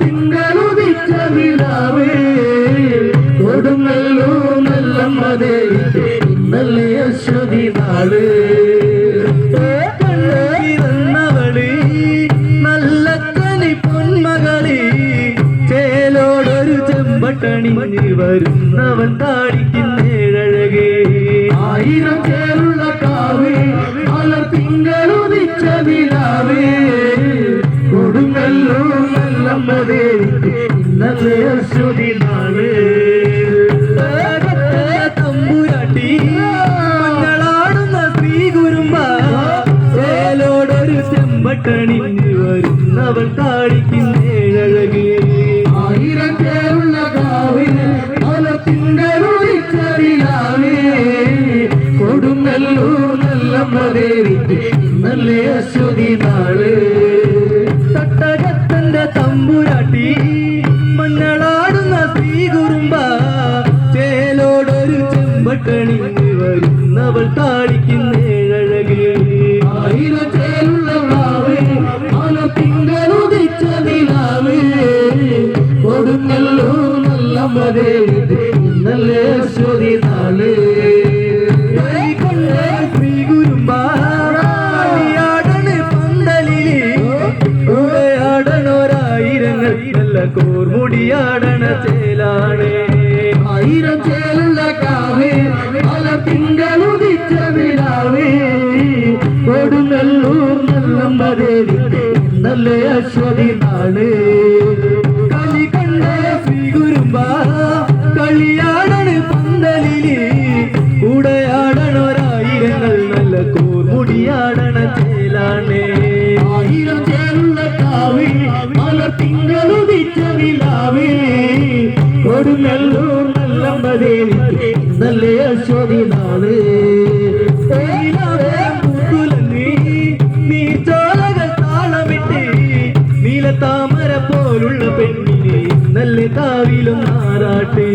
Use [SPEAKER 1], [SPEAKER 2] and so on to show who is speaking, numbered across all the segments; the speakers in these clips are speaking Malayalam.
[SPEAKER 1] തിങ്കളുദിച്ച നിലാവേ കൊടുങ്ങല്ലൂ നാൾ
[SPEAKER 2] തമ്പുരാട്ടി മഞ്ഞളാടുന്ന ശ്രീ കുരുമ്പ ചേലോടൊരു ചെമ്പട്ടണി വരുന്നവൻ താടിക്കുന്നേഴകേ
[SPEAKER 1] ആയിരം പേരുള്ള കാവിന് പല തിങ്കളുദിച്ചറിയാവേ കൊടുങ്ങല്ലൂർ നല്ല അശ്വതി നാൾ
[SPEAKER 2] തട്ടകത്തന്റെ തമ്പുരാട്ടി ചെമ്പട്ടണി വരുന്നവൾ താടിക്കുന്നേഴകേ
[SPEAKER 1] ആയിരം പേരുള്ള കാവേ പല തിങ്കളുദിച്ച നിലാവേ. കൊടുങ്ങല്ലൂർ നല്ല
[SPEAKER 2] നാൾ. കോർമുടിയാടണ ചേലാണ്.
[SPEAKER 1] ആയിരം ചേലുള്ള അശ്വതി നാൾ
[SPEAKER 2] കളി കണ്ട ശ്രീ കുറുമ്പ കളിയാടണ് പന്തലിൽ. കൂടെയാടണോരായിരങ്ങൾ നല്ല കോർമുടിയാടണ ചേലാണ്.
[SPEAKER 1] ആയിരം ചേലുള്ള കാവേ പല തിങ്കളുദിച്ച നിലാവേ കൊടുങ്ങല്ലൂർ നല്ല നല്ല അശ്വതി
[SPEAKER 2] നീലത്താമര പോലുള്ള പെണ്ണിനെ നല്ല കാവിലും ആറാട്ടെ.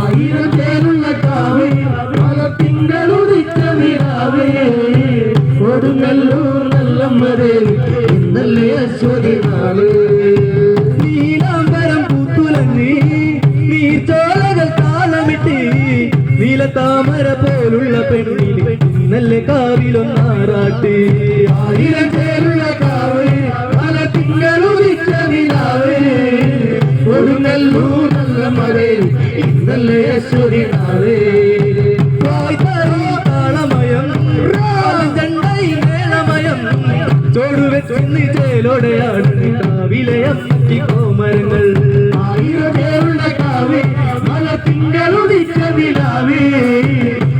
[SPEAKER 1] ആയിരം പേരുള്ള കാവേ പല തിങ്കളുദിച്ച നിലാവേ കൊടുങ്ങല്ലൂർ നല്ല മതേരി ഇന്നലെ അശ്വതി നാൾ.
[SPEAKER 2] നീലാംബരം പൂത്തുലങ്ങി നീ ചോലകൾ താളമിട്ട് നീലത്താമര പോലുള്ള
[SPEAKER 1] ഇന്നലെ അശ്വതി നാളേ
[SPEAKER 2] വായ്ത്താരി താളമയം ചണ്ടൈ മേളമയം. ചോടുവെച്ചെന്ന് ചേലോടെയാണ് കാവിലയം കോമരങ്ങൾ.
[SPEAKER 1] ആയിരം കാവേ പല തിങ്കളുദിച്ച നിലാവേ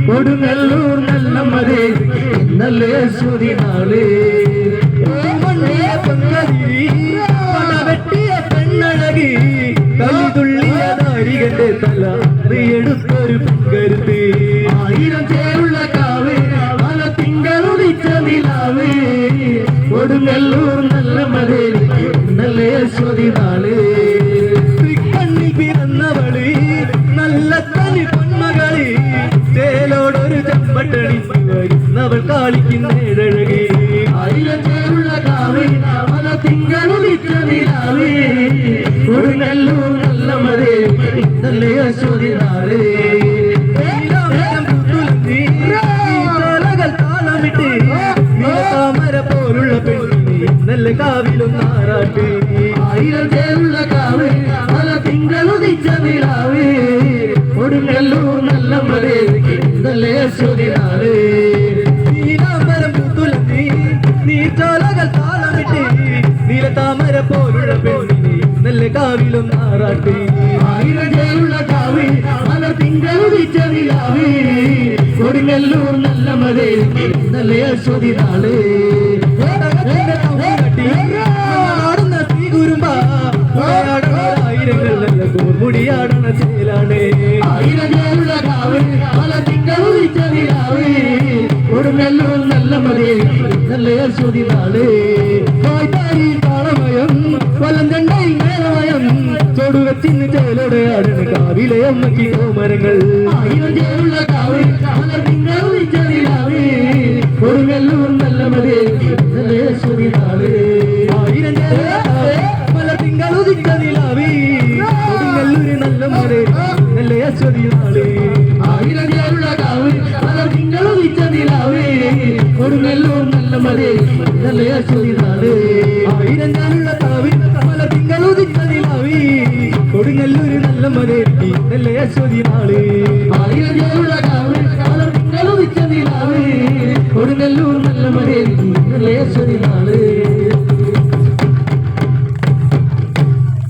[SPEAKER 1] കൊടുങ്ങല്ലൂർ നല്ല മതേരി ഇന്നലെ അശ്വതി
[SPEAKER 2] പൊങ്കരുത്ത്
[SPEAKER 1] ആയിരം ചേലുള്ള കാവേ പല തിങ്കളുദിച്ച നിലാവേ. കൊടുങ്ങല്ലൂർ നല്ല മതേരി നല്ല അശ്വതി നാളേ.
[SPEAKER 2] കണ്ണിൽ പിറന്നവളി നല്ല തനി പൊന്മകളി. ചേലോടൊരു ചെമ്പട്ടണി വരുന്നവൾ കാളിക്കുന്നേഴകി
[SPEAKER 1] ആയിരം ചേലുള്ള കാവേ പല തിങ്കളുദിച്ച നിലാവേ. കൊടുങ്ങല്ലൂർ നല്ല മതേരി നല്ല അശ്വതി
[SPEAKER 2] കാവിലും നാറാട്ട്.
[SPEAKER 1] ആയിരം ചേലുള്ള കാവ് പല തിങ്കളുദിച്ച വിളാവ്. കൊടുങ്ങല്ലൂർ നല്ല നല്ല അശ്വതി നാളേ
[SPEAKER 2] പുത്തുലത്തി നീ ചോലകൾ താളമിട്ട്. നീല താമര പോലുള്ള പെണ്ണി നല്ല കാവിലും നാറാട്ട്.
[SPEAKER 1] ആയിരം ചേലുള്ള കാവേ പല തിങ്കളുദിച്ച വിളാവ്. കൊടുങ്ങല്ലൂർ നല്ല മതേരി നല്ല
[SPEAKER 2] ചേലാണ്
[SPEAKER 1] കാവേ പല കൊടുങ്ങല്ലൂർ നല്ല മതി നല്ല
[SPEAKER 2] താളമയം മേളമയം ചേലോടെ കാവിലെ അമ്മയ്ക്ക് കോമരങ്ങൾ
[SPEAKER 1] കാവേ പല കൊടുങ്ങല്ലൂർ നല്ല നല്ല നാളേ
[SPEAKER 2] ആയിരം മലർ തിങ്കൾ
[SPEAKER 1] കൊടുങ്ങല്ലൂർ നല്ല മതി നല്ല അശ്വതി നാട്
[SPEAKER 2] ആയിരം ഞാനുള്ള കാവിൽ പല കൊടുങ്ങല്ലൂര് നല്ല മഴ നല്ല അശ്വതി നാളേ
[SPEAKER 1] ആയിരം ചേരുള്ള കാവ്